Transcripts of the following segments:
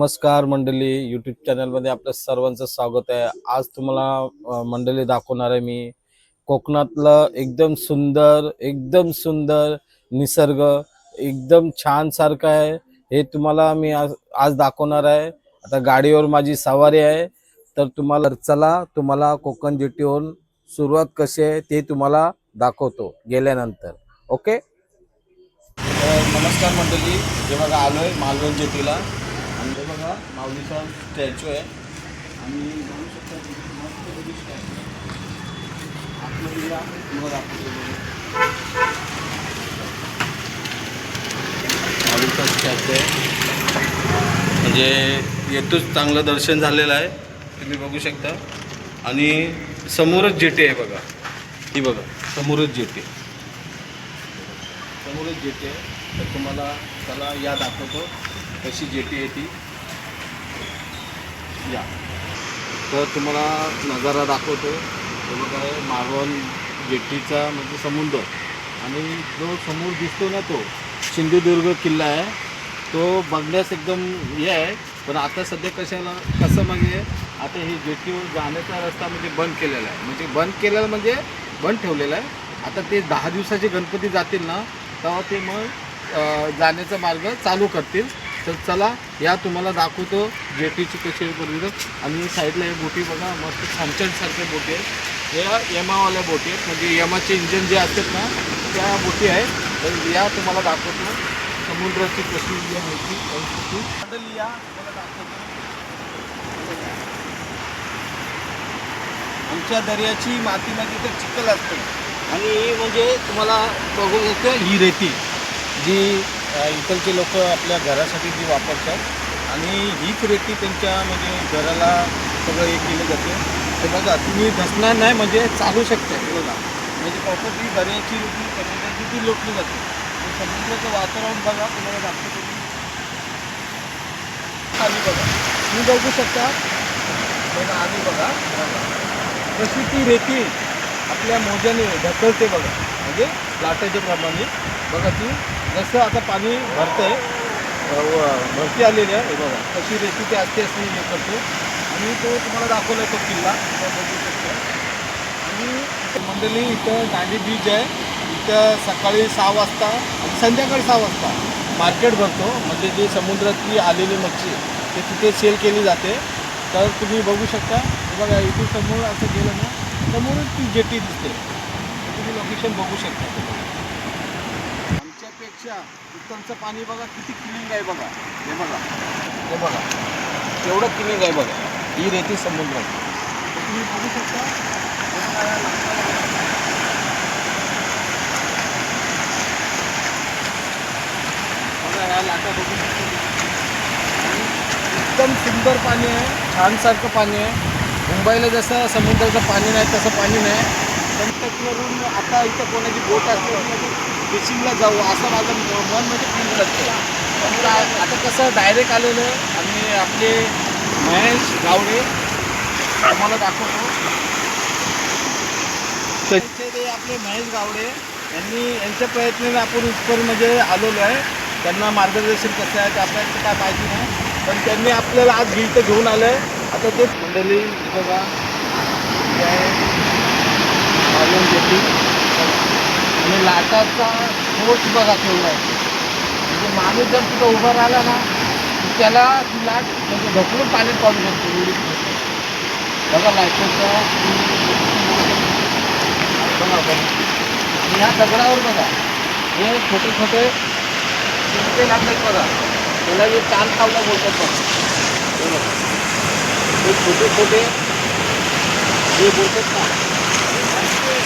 नमस्कार मंडळी. यूट्यूब चॅनलमध्ये आपलं सर्वांचं स्वागत आहे. आज तुम्हाला मंडळी दाखवणार आहे मी. कोकणातलं एकदम सुंदर एकदम सुंदर निसर्ग एकदम छान सारखं आहे. हे तुम्हाला मी आज आज दाखवणार आहे. आता गाडीवर माझी सवारी आहे. तर तुम्हाला चला तुम्हाला कोकण जेटीवरून सुरुवात कशी आहे ते तुम्हाला दाखवतो गेल्यानंतर. ओके तर नमस्कार मंडळी. जेव्हा बघा आलोय मालवण जेटीला. माऊलीचा स्टॅच्यू आहे. आणि बघू शकता मस्त पैकी आहे. माऊलीचा स्टॅच्यू आहे. म्हणजे येतोच चांगलं दर्शन झालेलं आहे. तुम्ही बघू शकता. आणि समोरच जेटी आहे बघा. ही बघा समोरच जेटी. समोरच जेटी आहे. तर तुम्हाला त्याला या दाखवतो कशी जेटी आहे ती. या. तर तुम्हाला नजारा दाखवतो तो बघा आहे मालवण जेटीचा म्हणजे समुद्र. आणि जो समोर दिसतो ना तो सिंधुदुर्ग किल्ला आहे. तो बघण्यास एकदम हे आहे. पण आता सध्या कशाला कसं म्हणजे आता हे जेटीवर जाण्याचा रस्ता म्हणजे बंद केलेला आहे. म्हणजे बंद केलेला म्हणजे बंद ठेवलेला आहे. आता ते दहा दिवसाचे गणपती जातील ना तेव्हा ते मग जाण्याचा मार्ग चालू करतील. तर चला या तुम्हाला दाखवतो जेटीची कशी आहे परिस्थिती आणि साईडला हे बोटी बघा मस्त छानछानसारख्या बोटी आहेत. या यमावाल्या बोटी आहेत. म्हणजे यमाचे इंजन जे असतात ना त्या बोटी आहेत. तर या तुम्हाला दाखवतो. समुद्राची कशी जी आहे ती संस्कृती या तुम्हाला दाखवतो आमच्या दर्याची माती माती तर चिखल असते. आणि म्हणजे तुम्हाला बघू शकतो ही रेती जी इकडचे लोक आपल्या घरासाठी जी वापरतात. आणि हीच रेती त्यांच्या म्हणजे घराला सगळं हे केलं जाते. ते बघा तुम्ही धसणार नाही म्हणजे चालू शकते. बघा म्हणजे प्रॉपर्टी दर्याची रेती समुद्राची ती लोटली जाते. समुद्राचं वातावरण बघा तुम्हाला दाखवतो. खाली बघा तुम्ही बघू शकता. बघा आम्ही बघा. कशी ती रेती आपल्या मोज्याने ढकलते बघा. म्हणजे लाटाच्या प्रमाणे. बघा ती जसं आता पाणी भरतंय. आहे व- भरती आलेली आहे हे बघा. कशी रेसिपी ते असं हे करतो. आणि तो तुम्हाला दाखवला तो किल्ला. बघू शकतो आणि मंडळी इथं गांधी बीच आहे. इथं सकाळी सहा वाजता आणि संध्याकाळी सहा वाजता मार्केट भरतो. म्हणजे जे समुद्रातली आलेली मच्छी ते तिथे सेल केली जाते. तर तुम्ही बघू शकता. बघा इथून समोर असं गेलं ना समोरच ती जेटी दिसते. तुम्ही लोकेशन बघू शकता. आमच्यापेक्षा इथलचं पाणी बघा किती क्लिनिंग आहे बघा. हे बघा. हे बघा. केवढं क्लिनिंग आहे बघा. ही रेती समुद्रात तर तुम्ही बघू शकता. बघा, बघा. लाटा शकता एकदम सुंदर पाणी आहे. छानसारखं पाणी आहे. मुंबईला जसं समुद्राचं पाणी नाही तसं पाणी नाही. करून आता इथं कोणाची बोट असते फिशिंगला जाऊ असं माझं मन म्हणजे फील करतं पण आता कसं डायरेक्ट आलेलं आहे आणि आपले महेश गावडे आम्हाला दाखवतो. ते आपले महेश गावडे यांनी यांच्या प्रयत्नाने आपण इथपर्यंत म्हणजे आलेलो आहे. त्यांना मार्गदर्शन कसं आहे ते आपल्याला काय माहिती नाही. पण त्यांनी आपल्याला आज गिल्ट घेऊन आलं आहे आता ते मंडळी बघा हे आहे मालवण जेटी आणि लाटाचा फोर्स बघा केवढा आहे. म्हणजे माणूस जर तिथं उभा राहिला ना त्याला ती लाट म्हणजे ढकलून पाण्यात पाडू शकतो. एवढी बघा लाटाचा बघा बघा आणि ह्या दगडावर बघा. हे छोटे छोटे चिंते लागलेत बघा. त्याला हे चाल कावला बोलतात बघा. हे छोटे छोटे हे बोलतात ना.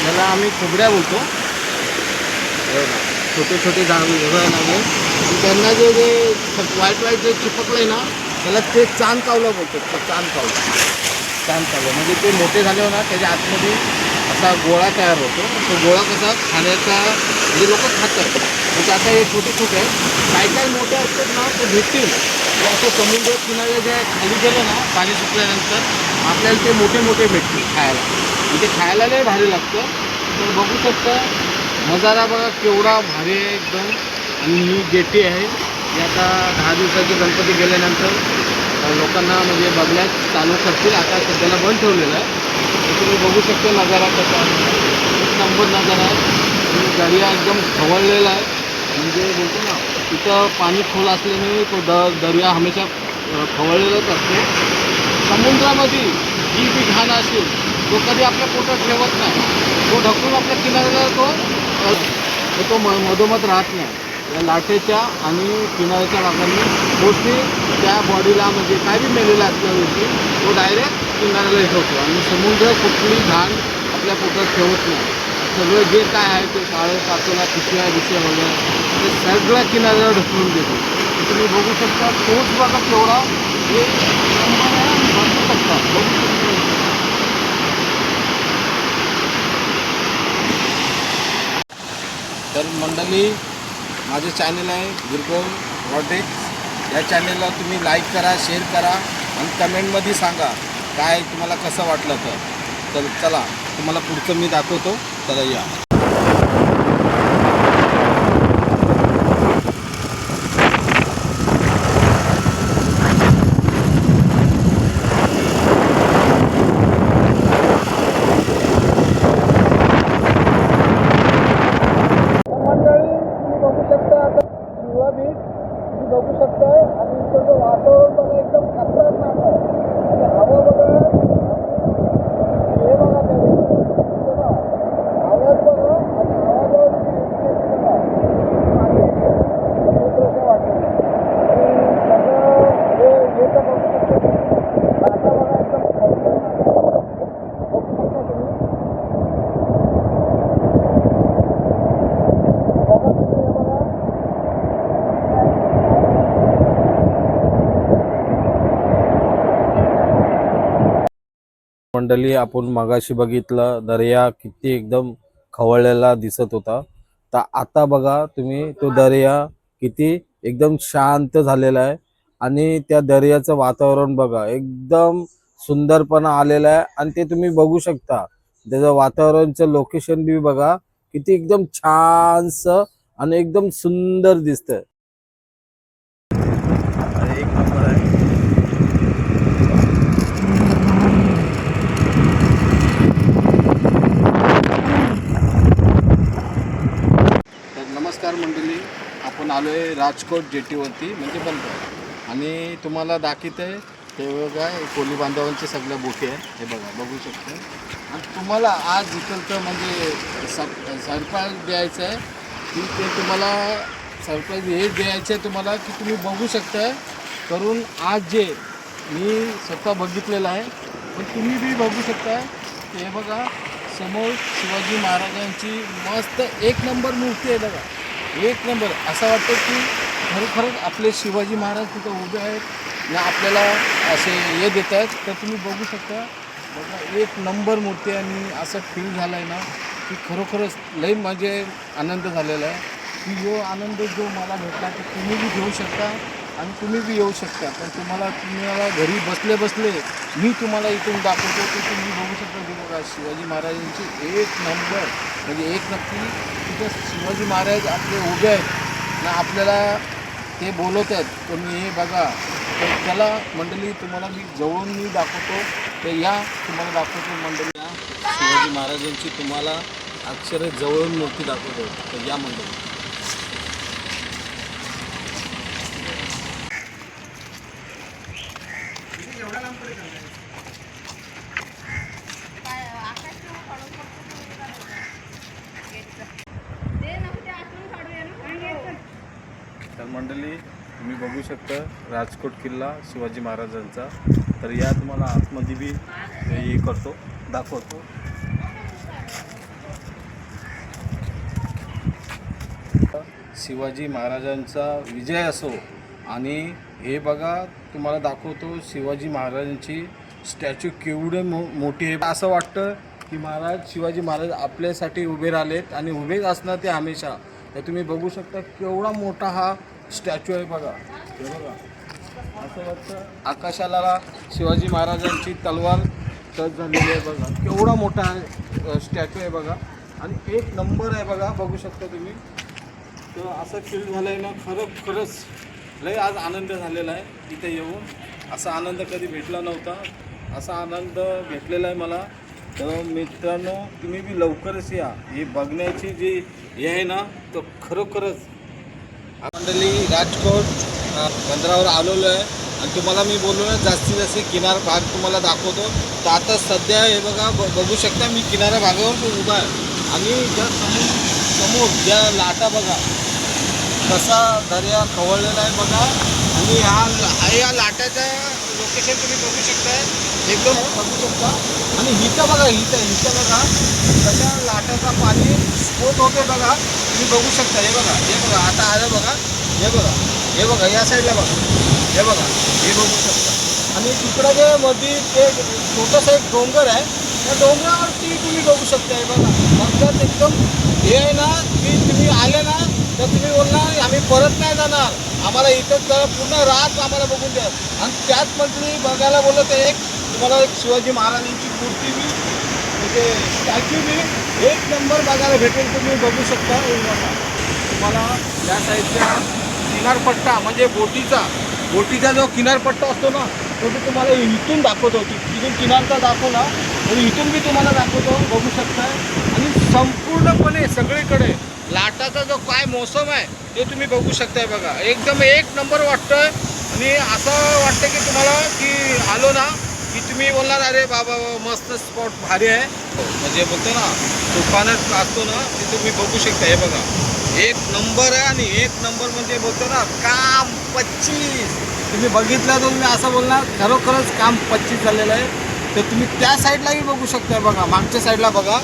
याला आम्ही खोबड्या बोलतो. छोटे छोटे झाड वेगळं लागले आणि त्यांना जे जे वाईट वाईट जे चिपकलंय ना त्याला ते चांद कावलं बोलतात. चांद कावलं. चांद कावलं. म्हणजे ते मोठे झाल्यावर ना त्याच्या आतमध्ये असा गोळा तयार होतो. तो गोळा कसा खाण्याचा म्हणजे लोक खातात. म्हणजे आता हे छोटे छोटे आहेत. काही काही मोठे असतात ना ते भेटतील. म्हणजे असं समुद्र किनारे जे खाली गेलं ना पाणी सुकल्यानंतर आपल्याला ते मोठे मोठे भेटतील खायला. म्हणजे खायला नाही भारी लागतं. तर बघू शकता नजारा बघा केवढा भारी आहे एकदम. आणि ही जेटी आहे. ही आता दहा दिवसाचे गणपती गेल्यानंतर लोकांना म्हणजे बघण्यास चालू करतील. आता सध्याला बंद ठेवलेलं आहे. तर तुम्ही बघू शकता नजारा कसा एक नंबर नजारा आहे. आणि दर्या एकदम खवळलेला आहे. म्हणजे बोलतो ना तिथं पाणी खोल असल्याने तो द दर्या हमेशा खवळलेलाच असतो. समुद्रामध्ये जी बी घाण असेल तो कधी आपल्या पोटात ठेवत नाही. तो ढकलून आपल्या किनाऱ्याला तो तो म मधोमध राहत नाही. या लाटेच्या आणि किनाऱ्याच्या भागाने मोस्टली त्या बॉडीला म्हणजे काय बी मेलेला असल्यावरती तो डायरेक्ट किनाऱ्याला येत होतो. आणि समुद्र कुठली घाण आपल्या पोटात ठेवत नाही. सगळं जे काय आहे ते काळं काचोला पिशव्या बिशव्या वगैरे ते सगळ्या किनाऱ्याला ढकलून देतो. तुम्ही बघू शकता तोच बघा तेवढा हे बघू शकता बघू शकता. तर मंडळी माझे चॅनल आहे गिरकोन रॉटेक्स या चॅनलला तुम्ही लाईक करा शेअर करा आणि कमेंटमध्ये सांगा काय तुम्हाला कसं वाटलं तर. तर चला तुम्हाला पुढचं मी दाखवतो. चला या मंडळी तुम्ही बघू शकता आता शिवा बीच तुम्ही बघू शकताय आणि इकडचं वातावरण बघा एकदम खतरनाक आहे आणि हवा बघा हे बघा ते इथे बघा. आवाज बघा आणि आवाजावर जी intensity बघा. पाणी समुद्राच्या वाटेने. आणि सगळं हे हे तर बघू शकता तुम्ही. लाटा बघा एकदम खतरनाक आहे. बघू शकता तुम्ही बघा तुम्ही हे बघा मंडळी आपण मगाशी बघितलं दर्या किती एकदम खवळलेला दिसत होता. तर आता बघा तुम्ही तो दर्या किती एकदम शांत झालेला आहे. आणि त्या दर्याचं वातावरण बघा एकदम सुंदरपणा आलेला आहे. आणि ते तुम्ही बघू शकता त्याचं वातावरणचं लोकेशन बी बघा किती एकदम छानस आणि एकदम सुंदर दिसतंय एक नंबर आहे तर नमस्कार मंडळी आपण आलो आहे राजकोट जेटीवरती म्हणजे बंद आणि तुम्हाला दाखवत आहे ते बघा कोली बांधवांचे सगळ्या बोटी आहेत. हे बघा बघू शकता. आणि तुम्हाला आज इकडचं म्हणजे सरप्राईज द्यायचं आहे. की ते तुम्हाला सरप्राईज हे द्यायचं आहे तुम्हाला की तुम्ही बघू शकता. करून आज जे मी स्वतः बघितलेलं आहे पण तुम्ही बी बघू शकता. हे बघा समोर शिवाजी महाराजांची मस्त एक नंबर मूर्ती आहे बघा. एक नंबर. असं वाटतं की खरोखरच आपले शिवाजी महाराज तिथं उभे आहेत ना आपल्याला असे हे देत आहेत. तर तुम्ही बघू शकता बघा एक नंबर मूर्ती आणि असं फील झालं आहे ना की खरोखरच लई म्हणजे आनंद झालेला आहे. की जो आनंद जो मला भेटला तो तुम्ही बी घेऊ शकता आणि तुम्ही बी येऊ शकता. पण तुम्हाला तुम्हाला घरी बसले बसले मी तुम्हाला इथून दाखवतो की तुम्ही बघू शकता की बघा शिवाजी महाराजांची एक नंबर म्हणजे एक नक्की तिथे शिवाजी महाराज आपले उभे आहेत ना आपल्याला ते बोलवत आहेत तुम्ही हे बघा. तर त्याला मंडळी तुम्हाला मी जवळून मी दाखवतो. तर या तुम्हाला दाखवतो मंडळी. या शिवाजी महाराजांची तुम्हाला अक्षर जवळून मूर्ती दाखवतो. तर या मंडळी तर मंडळी तुम्ही बघू शकता राजकोट किल्ला शिवाजी महाराजांचा. तर या तुम्हाला आतमध्ये बी हे करतो दाखवतो. शिवाजी महाराजांचा विजय असो आणि हे बघा तुम्हाला दाखवतो शिवाजी महाराजांची स्टॅच्यू केवढे मो मोठी आहे. असं वाटतं की महाराज शिवाजी महाराज आपल्यासाठी उभे राहिलेत आणि उभेच असणार ते हमेशा. तर तुम्ही बघू शकता केवढा मोठा हा स्टॅच्यू आहे बघा. हे बघा. असं वाटतं. आकाशाला शिवाजी महाराजांची तलवार टच झालेली आहे बघा. केवढा मोठा स्टॅच्यू आहे बघा. आणि एक नंबर आहे बघा बघू शकता तुम्ही. तर असं फील झालं आहे ना खरं खरंच लय आज आनंद झालेला आहे इथे येऊन. असा आनंद कधी भेटला नव्हता. असा आनंद भेटलेला आहे मला. तर मित्रांनो तुम्ही बी लवकरच या. ही बघण्याची जी हे आहे ना तर खरोखरच मंडळी राजकोट बंदरावर आलेलो आहे. आणि तुम्हाला मी बोललो ना जास्तीत जास्त किनार भाग तुम्हाला दाखवतो. तर आता सध्या हे बघा ब- बघू शकता मी किनाऱ्या भागावर उभा आहे. आणि ज्या समोर समोर ज्या लाटा बघा कसा दर्या खवळलेला आहे बघा. आणि ह्या या लाटाच्या लोकेशन तुम्ही बघू शकताय. एकदम बघू शकता. आणि हिथं बघा हिथं हिथं बघा कशा लाटाचा पाणी स्फोट होते बघा. तुम्ही बघू शकता. हे बघा हे बघा आता आलं बघा. हे बघा हे बघा या साईडला बघा. हे बघा हे बघू शकता. आणि तिकडं जे मध्ये ते छोटंसं एक डोंगर आहे त्या डोंगरावरती तुम्ही बघू शकता. हे बघा मग एकदम हे आहे ना की तुम्ही आले ना तर तुम्ही बोलणार आम्ही परत नाही जाणार. आम्हाला इथंच जरा पूर्ण रात आम्हाला बघून द्या. आणि त्याच तुम्ही बघायला बोललं तर एक तुम्हाला एक शिवाजी महाराजांची मूर्ती बी म्हणजे स्टॅच्यू बी एक नंबर बघायला भेटेल तुम्ही बघू शकता. तुम्हाला या साईडच्या किनारपट्टा म्हणजे बोटीचा बोटीचा जो किनारपट्टा असतो ना तो मी तुम्हाला इथून दाखवतो. इथून किनारचा दाखवला तर इथून मी तुम्हाला दाखवतो बघू शकताय. आणि संपूर्णपणे सगळीकडे लाटाचा जो काय मौसम आहे ते तुम्ही बघू शकताय बघा. एकदम एक नंबर वाटतं आणि असं वाटतं की तुम्हाला की आलो ना की तुम्ही बोलणार अरे बाबा मस्त स्पॉट भारी आहे. म्हणजे बोलतो ना तुफानच असतो ना ते तुम्ही बघू शकता हे बघा. एक नंबर आहे आणि एक नंबर म्हणजे बोलतो ना काम पच्चीस. तुम्ही बघितलं तर तुम्ही असं बोलणार खरोखरच काम पच्चीस झालेलं आहे. तर तुम्ही त्या साईडलाही बघू शकता बघा. मागच्या साईडला बघा.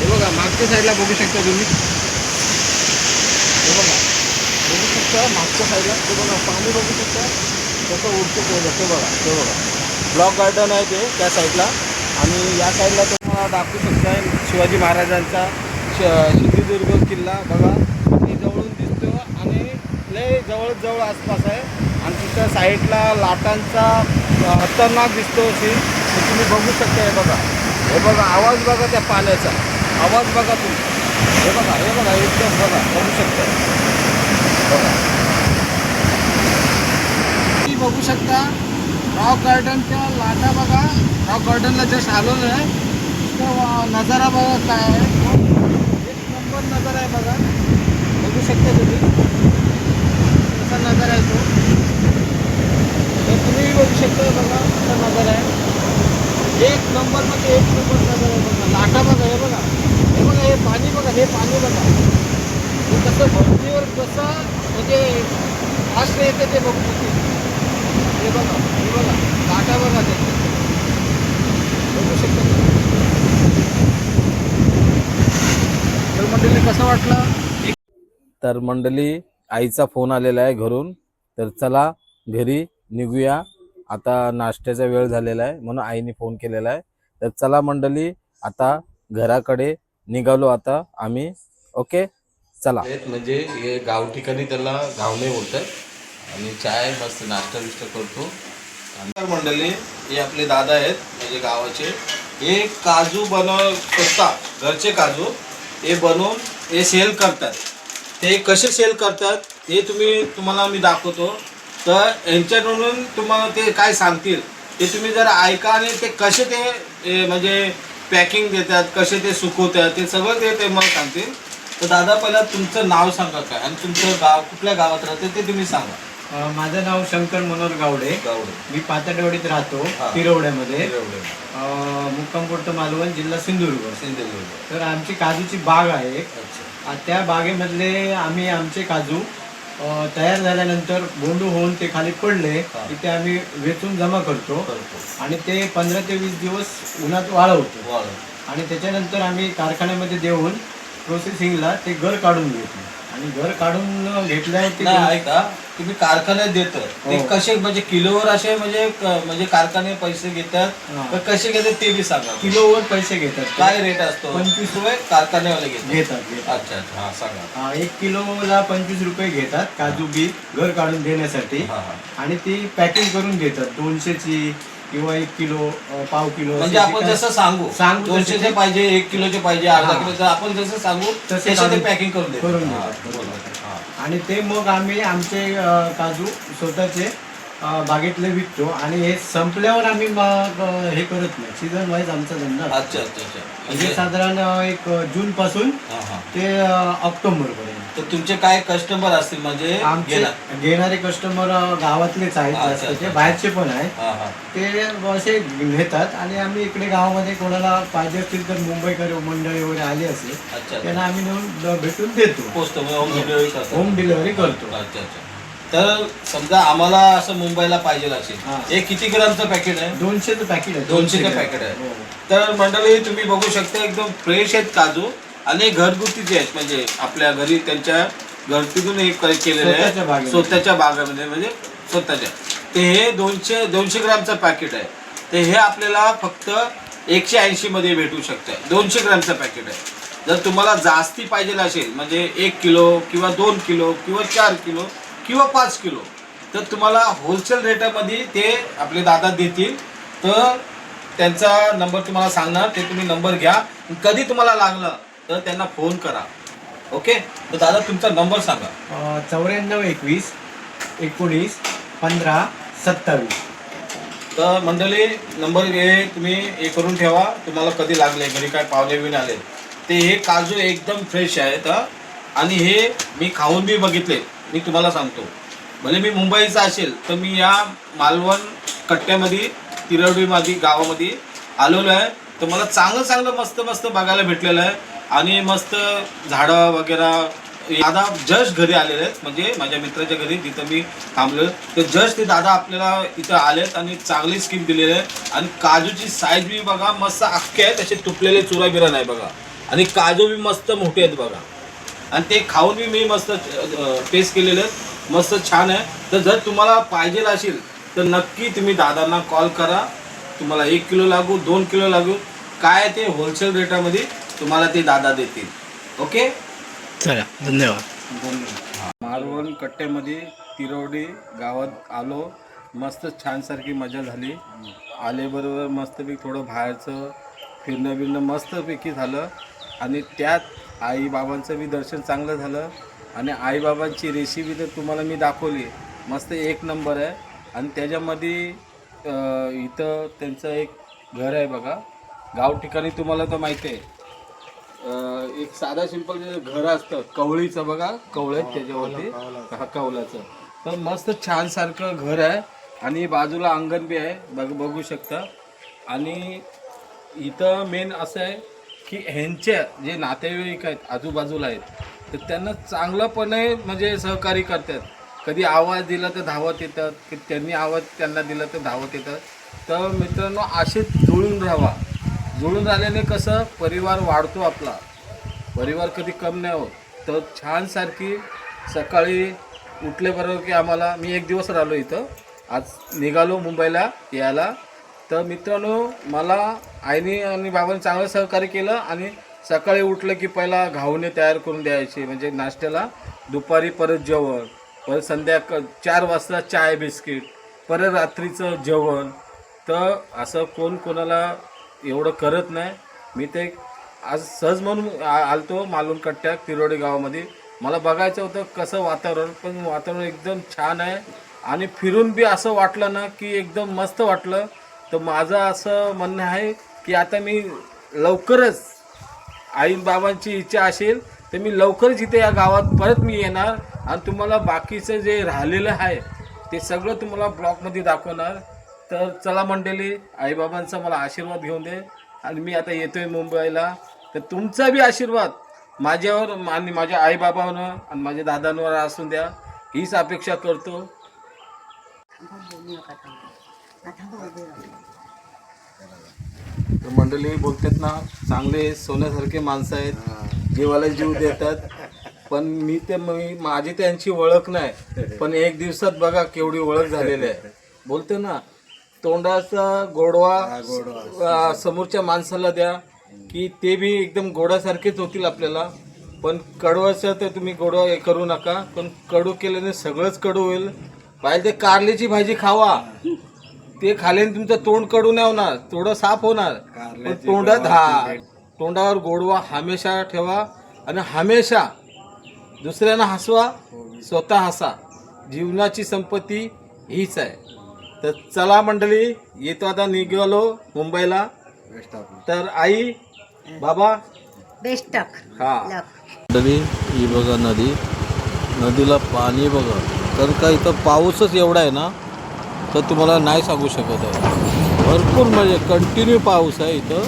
हे बघा मागच्या साईडला बघू शकता तुम्ही. हे बघा. बघू शकता मागच्या साईडला ते बघा पाणी बघू शकता. कसं उडतं ते बघा ते बघा ते बघा. ब्लॉक गार्डन आहे ते त्या साईडला आणि या साईडला तुम्हाला दाखवू शकता शिवाजी महाराजांचा श सिंधुदुर्ग किल्ला बघा. किती जवळून दिसतो आणि लय जवळजवळ आसपास आहे. आणि तिथं साईडला लाटांचा खतरनाक दिसतो सीन तुम्ही बघू शकता हे बघा. हे बघा आवाज बघा त्या पाण्याचा. आवाज बघा तुम्ही. हे बघा हे बघा एकदम बघा बघू शकता. बघा. तुम्ही बघू शकता रॉक गार्डनच्या लाटा बघा. रॉक गार्डनला जस्ट आलो आहे. नजारा बघा काय आहे. एक नंबर नजारा आहे बघा. बघू शकता तुम्ही. कसा नजारा आहे तो. तर तुम्ही बघू शकता बघा कसा नजारा आहे. एक नंबर म्हणजे एक नंबर नजारा आहे बघा. लाटा बघा हे बघा. हे बघा हे पाणी बघा हे पाणी बघा. हे कसं भरतीवर कसं म्हणजे फास्ट येतं ते बघू हे बघा हे बघा काटा बघा ते. बघू शकता तर मंडळी कसं वाटलं? तर मंडळी आईचा फोन आलेला आहे घरून. तर चला घरी निघूया. आता नाश्त्याचा वेळ झालेला आहे म्हणून आईने फोन केलेला आहे. तर चला मंडळी आता घराकडे निघालो आता आम्ही. ओके चला. म्हणजे हे गाव ठिकाणी त्याला गावणे बोलतात आणि चाय मस्त नाश्ता बिष्टा करतो. तर मंडळी हे आपले दादा आहेत म्हणजे गावाचे. हे काजू बनव स्वतः घरचे काजू हे बनवून हे सेल करतात. ते कसे सेल करतात हे तुम्ही तुम्हाला मी दाखवतो. तर यांच्याकडून तुम्हाला ते काय सांगतील ते तुम्ही जर ऐका आणि ते कसे ते म्हणजे पॅकिंग देतात कसे ते सुकवतात ते सगळं ते ते मला सांगतील. तर दादा पहिला तुमचं नाव सांगा काय? आणि तुमचं गाव कुठल्या गावात राहते ते तुम्ही सांगा. अ, माझं नाव शंकर मनोहर गावडे. गावडे. मी पातडवाडीत राहतो हा. तिरवड्यामध्ये. अ, मुक्काम पोस्ट मालवण जिल्हा सिंधुदुर्ग. सिंधुदुर्ग. तर आमची काजूची बाग आहे एक. अच्छा. आ, त्या बागेमधले आम्ही आमचे काजू तयार झाल्यानंतर बोंडू होऊन ते खाली पडले. की ते आम्ही वेचून जमा करतो. आणि ते पंधरा ते वीस दिवस उन्हात वाळवतो. वाळ आणि त्याच्यानंतर आम्ही कारखान्यामध्ये देऊन प्रोसेसिंगला ते घर काढून घेतो आणि घर काढून घेतल्यावर ते नाही ऐका. तुम्ही कारखान्यात देत ते हो. कसे म्हणजे किलोवर असे म्हणजे क- म्हणजे कारखाने पैसे घेतात. तर कसे घेतात ते बी सांगा. किलोवर पैसे घेतात. काय रेट असतो? पंचवीस रुपये कारखान्यावाले घेतात. घेतात घेतात. अच्छा अच्छा. हा सांगा. हा, एक किलोला पंचवीस रुपये घेतात काजू बी घर काढून देण्यासाठी. हा हा. आणि ती पॅकिंग करून देतात दोनशेची किंवा एक किलो अ, पाव किलो म्हणजे आपण काय- जसं सांगू सांगू दोनशेचे तसे- पाहिजे एक किलोचे पाहिजे अर्धा हा. किलोचं आपण जसं सांगू तसे तसे ते काढून- पॅकिंग करून देतात करून हा, बरोबर. हा. आणि ते मग आम्ही आमचे अ, काजू स्वतःचे बागेतले विकतो आणि हे संपल्यावर आम्ही मग हे करत नाही. सीझन वाईज आमचा धंदा. अच्छा अच्छा अच्छा. म्हणजे साधारण एक जून पासून हां हां. ते ऑक्टोबर पर्यंत तर तुमचे काय कस्टमर असतील? म्हणजे आमचे घेणार? घेणारे कस्टमर गावातलेच आहेत अच्छा, जास्त ते अच्छा. बाहेरचे पण आहेत. हां हां. ते असे घेतात आणि आम्ही इकडे गावामध्ये कोणाला पाहिजे असतील तर मुंबईकर मंडळी वगैरे आली असेल अच्छा त्यांना आम्ही नेऊन भेटून देतो. होम डिलिव्हरी होम डिलिव्हरी करतो. अच्छा अच्छा. तर समजा आम्हाला असं मुंबईला पाहिजे असेल हां. किती ग्रामचं पॅकेट आहे दोनशेचं पॅकेट आहे दोनशेचं पॅकेट आहे. हो. तर मंडळी तुम्ही बघू शकता एकदम फ्रेश आहेत काजू आणि घरगुतीचे आहेत म्हणजे आपल्या घरी त्यांच्या घरतीतून हे केलेले स्वतःच्या आहे बागेमध्ये. स्वतःच्या बागामध्ये म्हणजे स्वतःच्या ते हे दोनशे दोनशे ग्रामचं पॅकेट आहे ते हे आपल्याला फक्त एकशे ऐंशी मध्ये भेटू शकतं दोनशे ग्रामचं पॅकेट आहे जर तुम्हाला जास्ती पाहिजे असेल म्हणजे एक किलो किंवा दोन किलो किंवा चार किलो किंवा पाच किलो. तर तुम्हाला होलसेल रेटामध्ये ते आपले दादा देतील. तर त्यांचा नंबर तुम्हाला सांगणार ते तुम्ही नंबर घ्या. कधी तुम्हाला लागलं तर त्यांना फोन करा. ओके तर दादा तुमचा नंबर सांगा. चौऱ्याण्णव एकवीस एकोणीस पंधरा सत्तावीस. तर मंडळी नंबर हे तुम्ही हे करून ठेवा. तुम्हाला कधी लागले घरी काय पाहुणे बिन आले. ते हे काजू एकदम फ्रेश आहेत हं. आणि हे मी खाऊन बी बघितले. मी तुम्हाला सांगतो. भले मी मुंबईचा असेल तर मी या मालवण कट्ट्यामध्ये तिरवडीमध्ये गावामध्ये आलेलो आहे. तर मला चांगलं चांगलं मस्त मस्त बघायला भेटलेलं आहे. आणि मस्त झाडं वगैरे दादा जस्ट घरी आलेले आहेत. म्हणजे माझ्या मित्राच्या घरी जिथं मी थांबलो तर जस्ट ते दादा आपल्याला इथं आलेत आणि चांगली स्कीम दिलेली आहे. आणि काजूची साईज बी बघा मस्त अख्खे आहे त्याचे तुटलेले चुरा बिरा नाही बघा. आणि काजू बी मस्त मोठे आहेत बघा. आणि ते खाऊन बी मी मस्त टेस्ट केलेले. मस्त छान आहे. तर जर तुम्हाला पाहिजे असेल तर नक्की तुम्ही दादांना कॉल करा. तुम्हाला एक किलो लागू दोन किलो लागू. काय ते होलसेल रेटामध्ये तुम्हाला ते दादा देतील. ओके चला धन्यवाद. मालवण कट्ट्यामध्ये तिरवडी गावात आलो. मस्त छानसारखी मजा झाली. आल्याबरोबर मस्तपैकी थोडं बाहेरचं फिरणं बिरणं मस्तपैकी झालं. आणि त्यात आईबाबांचं बी दर्शन चांगलं झालं आणि आईबाबांची रेसिपी तर तुम्हाला मी दाखवली. मस्त एक नंबर आहे. आणि त्याच्यामध्ये इथं त्यांचं एक घर आहे बघा. गाव ठिकाणी तुम्हाला तर माहिती आहे. एक साधा सिंपल जे घर असतं कवळीचं बघा. कवळ आहेत त्याच्यावरती. हा कवलाचं तर मस्त छान सारखं घर आहे. आणि बाजूला अंगण बी आहे. बघ बघू शकता. आणि इथं मेन असं आहे की ह्यांच्या जे नातेवाईक आहेत आजूबाजूला आहेत तर त्यांना चांगलंपणे म्हणजे सहकार्य करतात. कधी आवाज दिला तर धावत येतात की त्यांनी आवाज त्यांना दिला तर धावत येतात. तर मित्रांनो असे जुळून राहावा. जुळून राहिल्याने कसं? परिवार वाढतो आपला. परिवार कधी कम नाही होत. तर छानसारखी सकाळी सकाळी उठल्याबरोबर की आम्हाला मी एक दिवस राहिलो इथं. आज निघालो मुंबईला यायला. तर मित्रांनो मला आईने आणि बाबांनी चांगलं सहकार्य केलं आणि सकाळी उठलं की पहिला घावणे तयार करून द्यायचे म्हणजे नाश्त्याला. दुपारी परत जेवण. परत संध्याकाळ चार वाजता चाय बिस्किट. परत रात्रीचं जेवण. तर असं कोण कोणाला एवढं करत नाही. मी ते आज सहज म्हणून आ- आलतो मालवण कट्ट्या तिरोडे गावामध्ये. मला बघायचं होतं कसं वातावरण पण वातावरण एकदम छान आहे. आणि फिरून बी असं वाटलं ना की एकदम मस्त वाटलं. तर माझं असं म्हणणं आहे की आता मी लवकरच आईबाबांची इच्छा असेल तर मी लवकरच इथे या गावात परत मी येणार आणि तुम्हाला बाकीचं जे राहिलेलं आहे ते सगळं तुम्हाला ब्लॉकमध्ये दाखवणार. तर चला मंडळी आईबाबांचा मला आशीर्वाद घेऊन दे. आणि मी आता येतोय मुंबईला. तर तुमचा बी आशीर्वाद माझ्यावर आणि माझ्या आईबाबांवर आणि माझ्या दादांवर असून द्या. हीच अपेक्षा करतो. तर मंडळी बोलतात ना चांगले सोन्यासारखे माणसं आहेत जीवाला जीव देतात. पण मी ते मी माझी त्यांची ओळख नाही. पण एक दिवसात बघा केवढी ओळख झालेली आहे. बोलते ना तोंडाचा गोडवा समोरच्या माणसाला द्या की ते बी एकदम गोडासारखेच होतील आपल्याला. पण कडवाचं तर तुम्ही गोडवा हे करू नका. पण कडू केल्याने सगळंच कडू होईल. पाहिजे ते कारल्याची भाजी खावा. ते खाल्याने तुमचं तोंड कडू नाही होणार. थोडं साफ होणार. पण तोंडात हा. तोंडावर गोडवा हमेशा ठेवा आणि हमेशा दुसऱ्यांना हसवा स्वतः हसा. जीवनाची संपत्ती हीच आहे. तर चला मंडळी येतो आता निघालो मुंबईला. तर आई बाबा. बेस्टक हा. लक मंडळी ही बघा नदी. नदीला पाणी बघा. तर का इथं पाऊसच एवढा आहे ना तर तुम्हाला नाही सांगू शकत आहे. भरपूर म्हणजे कंटिन्यू पाऊस आहे इथं.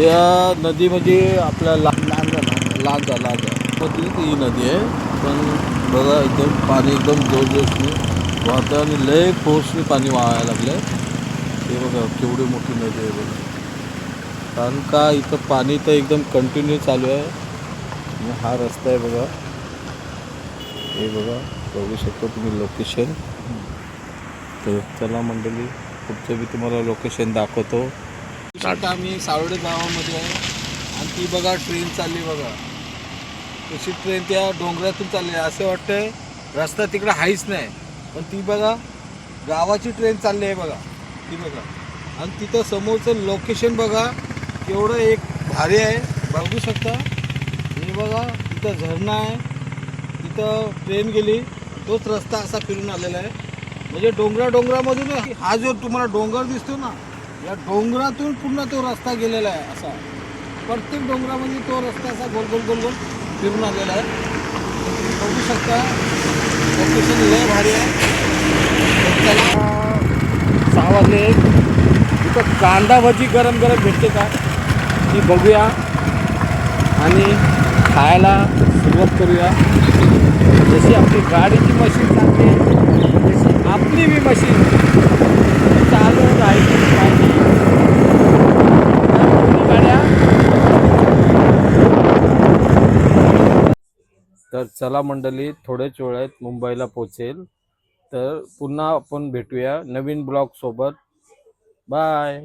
या नदीमध्ये आपल्या ला लांजा लांजा मधली ही नदी आहे. पण बघा एकदम पाणी एकदम जोरजोशने वाहतं आणि लय फोर्सने पाणी वाहायला लागलं आहे हे बघा केवढी मोठी नदी आहे बघा. कारण का इथं पाणी तर एकदम कंटिन्यू चालू आहे. आणि हा रस्ता आहे बघा. हे बघा बघू शकतो तुम्ही लोकेशन तर चला मंडळी पुढचं मी तुम्हाला लोकेशन दाखवतो. आता आम्ही सावडे गावामध्ये आहे. आणि ती बघा ट्रेन चालली बघा. तशी ट्रेन त्या डोंगरातून चालली. आहे असं वाटतंय रस्ता तिकडे हाईच नाही. पण ती बघा गावाची ट्रेन चालली आहे बघा. ती बघा. आणि तिथं समोरचं लोकेशन बघा केवढं एक भारी आहे. बघू शकता. हे बघा तिथं झरणा आहे. तिथं ट्रेन गेली. तोच रस्ता असा फिरून आलेला आहे. म्हणजे डोंगरा डोंगरामधून हा जो तुम्हाला डोंगर दिसतो ना या डोंगरातून पूर्ण तो रस्ता गेलेला आहे असा. प्रत्येक डोंगरामध्ये तो रस्ता असा गोल गोल गोल गोल फिरून आलेला आहे. तुम्ही बघू शकता लोकेशन लय भारी आहे. सहा वाजले. इथं कांदा भजी गरम गरम भेटते का? ती बघूया. आणि खायला सुरुवात करूया. जशी आपली गाडी तशी मी मशीन चालू पाहिजे. तर गाड्या. तर चला मंडळी थोड्याच वेळात मुंबईला पोचेल तर पुन्हा आपण भेटूया नवीन ब्लॉग सोबत. बाय.